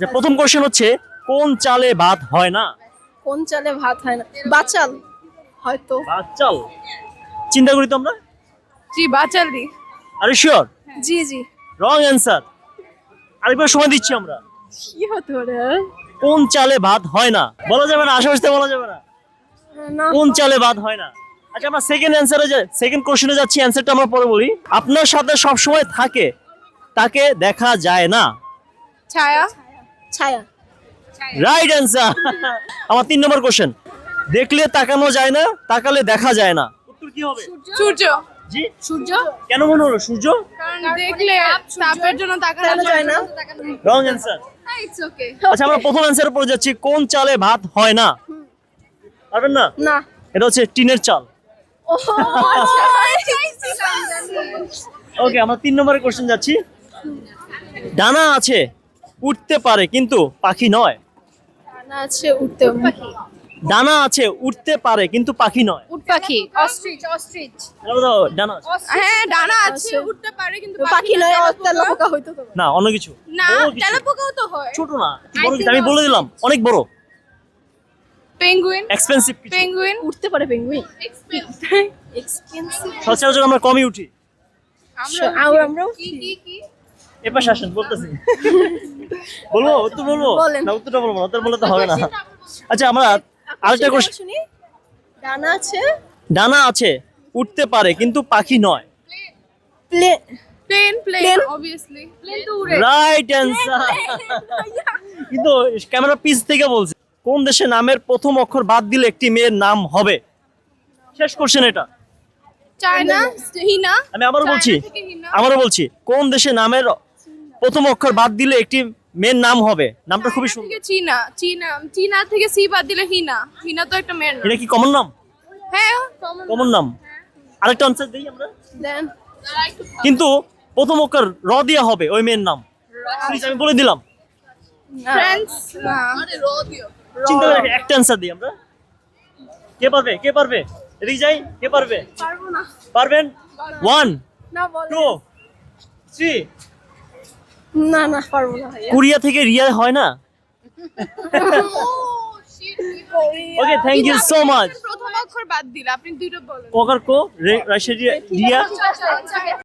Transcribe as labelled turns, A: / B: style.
A: যে প্রথম কোশ্চেন হচ্ছে কোন চালে ভাত হয় না?
B: কোন চালে ভাত হয় না? বাচাল হয়তো।
A: ভাত চাল চিন্তা করি তো আমরা
C: জি বাচাল দি।
A: আর শিওর
B: জি জি।
A: রং অ্যান্সার আরেকবার সময় দিচ্ছি আমরা।
B: কি হতে পারে
A: কোন চালে ভাত হয় না? বলা যাবে না আশেপাশে বলা যাবে না।
B: না।
A: কোন চালে ভাত হয় না? আচ্ছা আমরা সেকেন্ড অ্যান্সারে যে সেকেন্ড কোশ্চেনে যাচ্ছি অ্যান্সারটা আমরা পরে বলি। আপনার সাথে সব সময় থাকে তাকে দেখা যায় না।
C: ছায়া?
B: ছায়া।
A: রাইট অ্যান্সার আমার তিন নম্বর কোশ্চেন দেখলে তাকানো যায় না তাকালে দেখা যায় না। উত্তর কি হবে?
C: সূর্য।
A: জি?
C: সূর্য?
A: কেন মনে হলো? সূর্য?
C: কারণ দেখলে তাপের জন্য তাকানো
B: তাকানো যায় না।
A: রং অ্যান্সার আচ্ছা আমরা প্রথম অ্যান্সারে পড়ে যাচ্ছি। কোন চালে ভাত হয় না? পারবেন না?
B: না।
A: এটা হচ্ছে টিনের চাল। ওকে আমরা তিন নম্বরের কোশ্চেন যাচ্ছি। ডানা আছে। উঠতে পারে কিন্তু পাখি নয়।
B: না আছে উঠতে
A: ডানা আছে উঠতে পারে কিন্তু পাখি নয়।
C: উট পাখি অস্ট্রিচ। অস্ট্রিচ
A: ডানা
C: হ্যাঁ ডানা আছে
B: আছে।
C: উঠতে পারে কিন্তু
B: পাখি নয় তেলা হইতো তো।
A: না অন্য কিছু।
C: না তেলাপোকাও তো হয়।
A: ছোট না বড় আমি বলে দিলাম অনেক বড়।
C: পেঙ্গুইন
A: এক্সপেন্সিভ
C: পেঙ্গুইন
B: উঠতে পারে পেঙ্গুইন এক্সপেন্সিভ
A: সচরাচর আমরা কমই উঠি।
B: আমরা আমরাও
C: কি কি কি?
A: এপাশে আসেন বলতেছি। বলব? উত্তর বলব? না উত্তরটা বলব না উত্তর বললে তো হবে না। আচ্ছা আমরা আরেকটা কোশ্চেন
B: শুনি। ডানা আছে।
A: ডানা আছে উঠতে পারে কিন্তু পাখি নয়।
B: Play
C: plane. Plane
B: Plane?
C: Obviously plane তো উড়ে।
A: রাইট অ্যান্সার কিন্তু ক্যামেরা পিস থেকে বলছে কোন দেশে নামের প্রথম অক্ষর বাদ দিলে একটি মেয়ের নাম হবে? শেষ কোশ্চেন এটা।
C: চায়না হিনা।
A: আমি আবারও বলছি আবারও বলছি কোন দেশে নামের প্রথম অক্ষর বাদ দিলে একটি মেয়ের নাম হবে। নামটা খুবই
C: চায়না
A: সুন্দর
C: থেকে চীনা চীনা চীনা থেকে সি বাদ দিলে হিনা। হিনা তো একটা মেয়ের নাম।
A: এটা কি কমন নাম?
C: হ্যাঁ
A: কমন নাম। আরেকটা আনসার দিই আমরা।
B: দেন।
A: কিন্তু প্রথম অক্ষর র দিয়ে হবে ওই মেয়ের নাম। Please, আমি বলে দিলাম।
C: ফ্রেন্ডস না।
A: চিন্তা করে একটা অ্যান্সার দিই আমরা। কে পারবে? কে পারবে? এদিকে যাই কে পারবে?
B: পারব না।
A: পারবেন? ওয়ান
B: না। বল।
A: টু থ্রি
B: না না পারব না
A: কোরিয়া থেকে রিয়া হয় না? Okay thank you so much
C: প্রথম অক্ষর বাদ দিলা আপনি দুটো বলেন।
A: কোকার কো রাশিয়া রিয়া